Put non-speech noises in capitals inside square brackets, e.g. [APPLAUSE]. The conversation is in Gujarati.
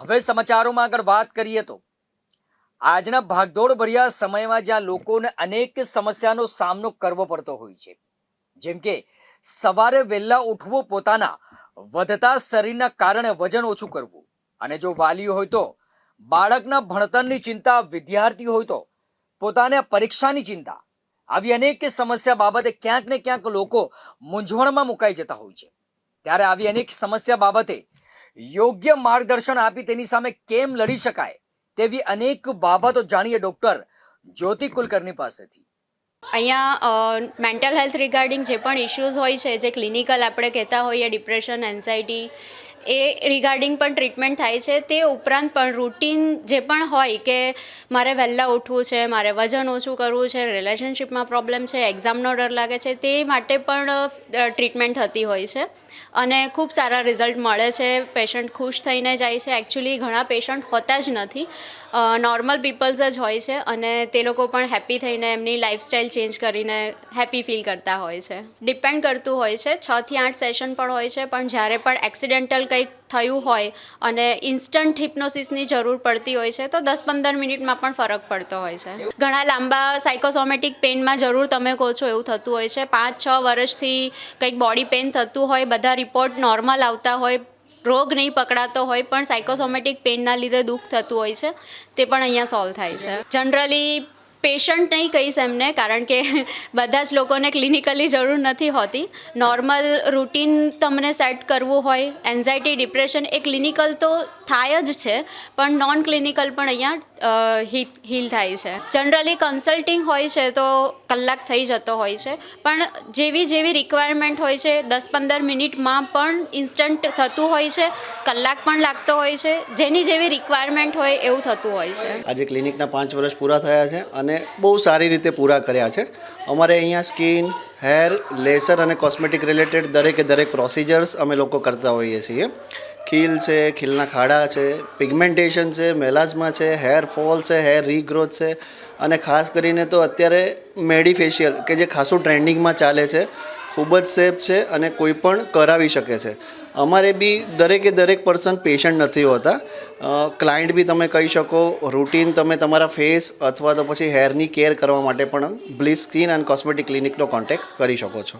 હવે સમાચારોમાં આગળ વાત કરીએ તો આજના ભાગદોડ ભર્યા સમયમાં જ્યાં લોકોને અનેક સમસ્યાનો સામનો કરવો પડતો હોય છે. જેમ કે સવારે વહેલા ઉઠવું પોતાના વધતા શરીરના કારણે વજન ઓછું કરવું. અને જો વાલીઓ હોય તો બાળકના ભણતરની ચિંતા, વિદ્યાર્થી હોય તો પોતાને પરીક્ષાની ચિંતા આવી અનેક સમસ્યા બાબતે ક્યાંક ને ક્યાંક લોકો મૂંઝવણમાં મુકાઈ જતા હોય છે. ત્યારે આવી અનેક સમસ્યા બાબતે યોગ્ય માર્ગદર્શન આપી તેની સામે કેમ લડી શકાય તેવી અનેક બાબતો જાણીએ ડોક્ટર જ્યોતિ કુલકર્ણી પાસેથી. અહીંયા મેન્ટલ હેલ્થ રિગાર્ડિંગ જે પણ ઇશ્યુઝ હોય છે, જે ક્લિનિકલ આપણે કહેતા હોઈએ ડિપ્રેશન એન્ઝાયટી એ રિગાર્ડિંગ પણ ટ્રીટમેન્ટ થાય છે. તે ઉપરાંત પણ રૂટીન જે પણ હોય કે મારે વહેલા ઉઠવું છે, મારે વજન ઓછું કરવું છે રિલેશનશિપમાં પ્રોબ્લેમ છે એક્ઝામનો ડર લાગે છે, તે માટે પણ ટ્રીટમેન્ટ થતી હોય છે. અને ખૂબ સારા રિઝલ્ટ મળે છે. પેશન્ટ ખુશ થઈને જાય છે. એકચ્યુઅલી ઘણા પેશન્ટ હોતા જ નથી. નોર્મલ પીપલ્સ જ હોય છે અને તે લોકો પણ હેપી થઈને એમની લાઈફસ્ટાઈલ ચેન્જ કરીને હેપી ફીલ કરતા હોય છે. ડિપેન્ડ કરતું હોય છે. છથી આઠ સેશન પણ હોય છે. પણ જ્યારે પણ એક્સિડેન્ટલ કંઈક થયું હોય અને ઇન્સ્ટન્ટ હિપ્નોસિસની જરૂર પડતી હોય છે, તો દસ પંદર મિનિટમાં પણ ફરક પડતો હોય છે. ઘણા લાંબા સાયકોસોમેટિક પેઇનમાં જરૂર તમે કહો છો એવું થતું હોય છે. પાંચ, છ વર્ષથી કંઈક બોડી પેઇન થતું હોય, બધા રિપોર્ટ નોર્મલ આવતા હોય, રોગ નહીં પકડાતો હોય, પણ સાયકોસોમેટિક પેઇનના લીધે દુઃખ થતું હોય છે. તે પણ અહીંયા સોલ્વ થાય છે. જનરલી પેશન્ટ નહીં કહીશ એમને, કારણ કે [LAUGHS] બધા જ લોકોને ક્લિનિકલી જરૂર નથી હોતી. નોર્મલ રૂટીન તમને સેટ કરવું હોય એન્ઝાયટી ડિપ્રેશન એ ક્લિનિકલ તો થાય જ છે, પણ નોન ક્લિનિકલ પણ અહીંયા હીલ થાય છે. જનરલી કન્સલ્ટિંગ હોય છે તો કલાક થઈ જતો હોય છે, પણ જેવી જેવી રિક્વાયરમેન્ટ હોય છે દસ પંદર મિનિટમાં પણ ઇન્સ્ટન્ટ થતું હોય છે, કલાક પણ લાગતો હોય છે, જેની જેવી રિક્વાયરમેન્ટ હોય એવું થતું હોય છે. આજે ક્લિનિકના પાંચ વર્ષ પૂરા થયા છે અને બહુ સારી રીતે પૂરા કર્યા છે. અમારે અહીંયા સ્કિન, હેર, લેસર અને કોસ્મેટિક રિલેટેડ દરેકે દરેક પ્રોસિજર્સ અમે લોકો કરતા હોઈએ છીએ. ખીલ છે, ખીલના ખાડા છે, પિગમેન્ટેશન છે, મેલાઝમા છે, હેર ફોલ છે, હેર રીગ્રોથ છે. અને ખાસ કરીને તો અત્યારે મેડીફેશિયલ, કે જે ખાસું ટ્રેન્ડિંગમાં ચાલે છે ખૂબ જ સેફ છે અને કોઈ પણ કરાવી શકે છે. અમારે બી દરેકે દરેક પર્સન પેશન્ટ નથી હોતા. ક્લાયન્ટ બી તમે કહી શકો રૂટીન તમે તમારા ફેસ અથવા તો પછી હેરની કેર કરવા માટે પણ બ્લીસ સ્કિન એન્ડ કોસ્મેટિક ક્લિનિકનો કોન્ટેક્ટ કરી શકો છો.